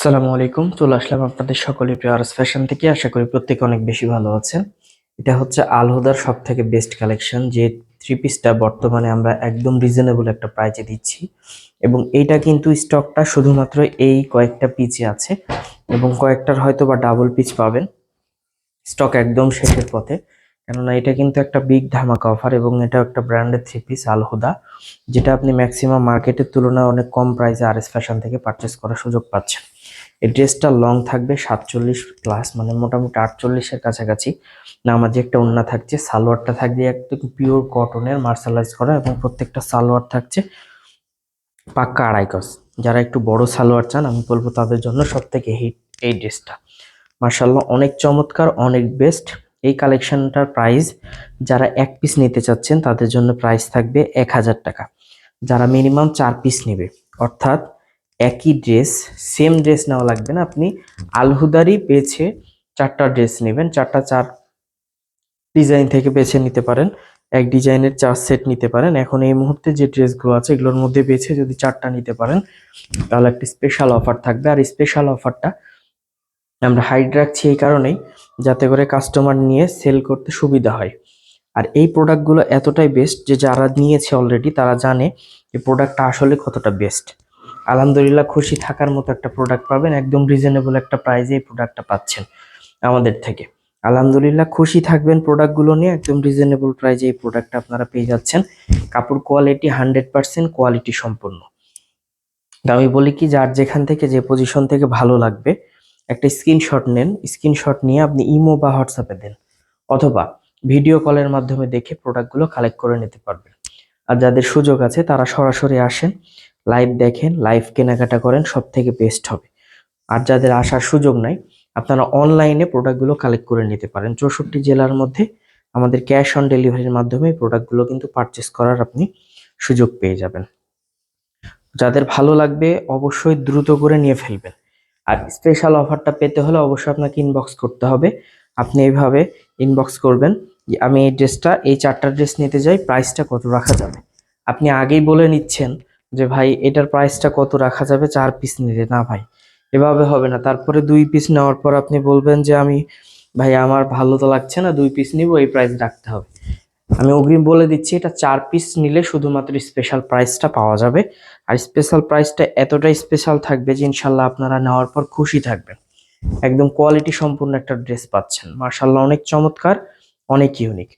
আসসালামু আলাইকুম। চলে আসলাম আপনাদের সকলে প্রিয় আরস ফ্যাশন থেকে। আশা করি প্রত্যেকে অনেক বেশি ভালো আছেন। এটা হচ্ছে আলহুদার সব থেকে বেস্ট কালেকশন, যে থ্রি পিসটা বর্তমানে আমরা একদম রিজনেবল একটা প্রাইজে দিচ্ছি। এবং এইটা কিন্তু স্টকটা শুধুমাত্র এই কয়েকটা পিচে আছে এবং কয়েকটার হয়তো বা ডাবল পিচ পাবেন। স্টক একদম শেষের পথে। কেননা এটা কিন্তু একটা বিগ ধামাকা অফার এবং এটা একটা ব্র্যান্ডের থ্রি পিস আলহুদা, যেটা আপনি ম্যাক্সিমাম মার্কেটের তুলনায় অনেক কম প্রাইসে আর এস ফ্যাশন থেকে পারচেস করার সুযোগ পাচ্ছেন। এই ড্রেসটা লং থাকবে সাতচল্লিশ প্লাস মানে মোটামুটি আটচল্লিশের কাছাকাছি। নামাজে একটা ওন্না থাকছে, সালোয়ারটা থাকবে একদম পিওর কটনের মার্শালাইজ করা এবং প্রত্যেকটা সালোয়ার থাকছে পাক্কা আড়াই যারা একটু বড় সালোয়ার চান, আমি বলব তাদের জন্য সব থেকে হিট এই ড্রেসটা। মার্শাল্লাহ অনেক চমৎকার, অনেক বেস্ট এই কালেকশনটার প্রাইস যারা এক পিস নিতে চাচ্ছেন, তাদের জন্য প্রাইস থাকবে এক হাজার টাকা। যারা মিনিমাম চার পিস নেবে, অর্থাৎ একই ড্রেস সেম ড্রেস নেওয়া লাগবে না। আপনি আলহুদারি বেছে চারটা ড্রেস নেবেন, চারটা চার ডিজাইন থেকে বেছে নিতে পারেন। এক ডিজাইনের চার সেট নিতে পারেন। এখন এই মুহূর্তে যে ড্রেসগুলো আছে, এগুলোর মধ্যে বেছে যদি চারটা নিতে পারেন, তাহলে একটা স্পেশাল অফার থাকবে। আর স্পেশাল অফারটা আমরা হাইড রাখছি এই কারণেই, যাতে করে কাস্টমার নিয়ে সেল করতে সুবিধা হয়। আর এই প্রোডাক্টগুলো এতটাই বেস্ট যে যারা নিয়েছে অলরেডি তারা জানে এই প্রোডাক্টটা আসলে কতটা বেস্ট আলহামদুলিল্লাহ খুশি থাকার মতো একটা প্রোডাক্ট পাবেন। একদম রিজনেবল একটা প্রাইসে এই প্রোডাক্টটা পাচ্ছেন আমাদের থেকে। আলহামদুলিল্লাহ খুশি থাকবেন প্রোডাক্টগুলো নিয়ে। একদম রিজনেবল প্রাইসে এই প্রোডাক্টটা আপনারা পেয়ে যাচ্ছেন। কাপড় কোয়ালিটি হান্ড্রেড পার্সেন্ট কোয়ালিটি সম্পূর্ণ আমি বলি কি, যার যেখান থেকে যে পজিশন থেকে ভালো লাগবে, একটা স্ক্রিনশট নেন। স্ক্রিনশট নিয়ে আপনি ইমো বা হোয়াটসঅ্যাপে দেন। অথবা ভিডিও কলের মাধ্যমে দেখে প্রোডাক্টগুলো কালেক্ট করে নিতে পারবেন। আর যাদের সুযোগ আছে, তারা সরাসরি আসেন। লাইভ দেখেন লাইভ কেনাকাটা করেন সব থেকে বেস্ট হবে। আর যাদের আসার সুযোগ নাই, আপনারা অনলাইনে প্রোডাক্টগুলো কালেক্ট করে নিতে পারেন। চৌষট্টি জেলার মধ্যে আমাদের ক্যাশ অন ডেলিভারির মাধ্যমে প্রোডাক্টগুলো কিন্তু পারচেস করার আপনি সুযোগ পেয়ে যাবেন। যাদের ভালো লাগবে, অবশ্যই দ্রুত করে নিয়ে ফেলবেন। আর স্পেশাল অফারটা পেতে হলে অবশ্যই আপনাকে ইনবক্স করতে হবে। আপনি এইভাবে ইনবক্স করবেন আমি এই ড্রেসটা এই চারটা ড্রেস নিতে যাই প্রাইসটা কত রাখা যাবে। আপনি আগেই বলে নিচ্ছেন যে ভাই, এটার প্রাইসটা কত রাখা যাবে? চার পিস নিলে। না ভাই, এভাবে হবে না। তারপরে দুই পিস নেওয়ার পর আপনি বলবেন যে, আমি, ভাই, আমার ভালো তো লাগছে না, দুই পিস নিব, এই প্রাইস রাখতে হবে। আমি অগ্রিম বলে দিচ্ছি, এটা চার পিস নিলে শুধুমাত্র স্পেশাল প্রাইসটা পাওয়া যাবে। আর স্পেশাল প্রাইসটা এতটাই স্পেশাল থাকবে যে, ইনশাল্লাহ আপনারা নেওয়ার পর খুশি থাকবেন। একদম কোয়ালিটি সম্পূর্ণ একটা ড্রেস পাচ্ছেন। মার্শাল্লাহ অনেক চমৎকার, অনেক ইউনিক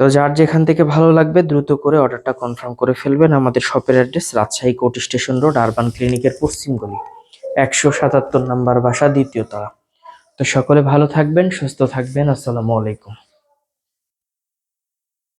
তো যার যেখান থেকে ভালো লাগবে দ্রুত করে অর্ডারটা কনফার্ম করে ফেলবেন আমাদের শপের address Rajshahi court station road, urban ক্লিনিকের পশ্চিম গলি, একশো সাতাত্তর নম্বর বাসা, দ্বিতীয় তলা। তো সকলে ভালো থাকবেন, সুস্থ থাকবেন, আসসালামু আলাইকুম।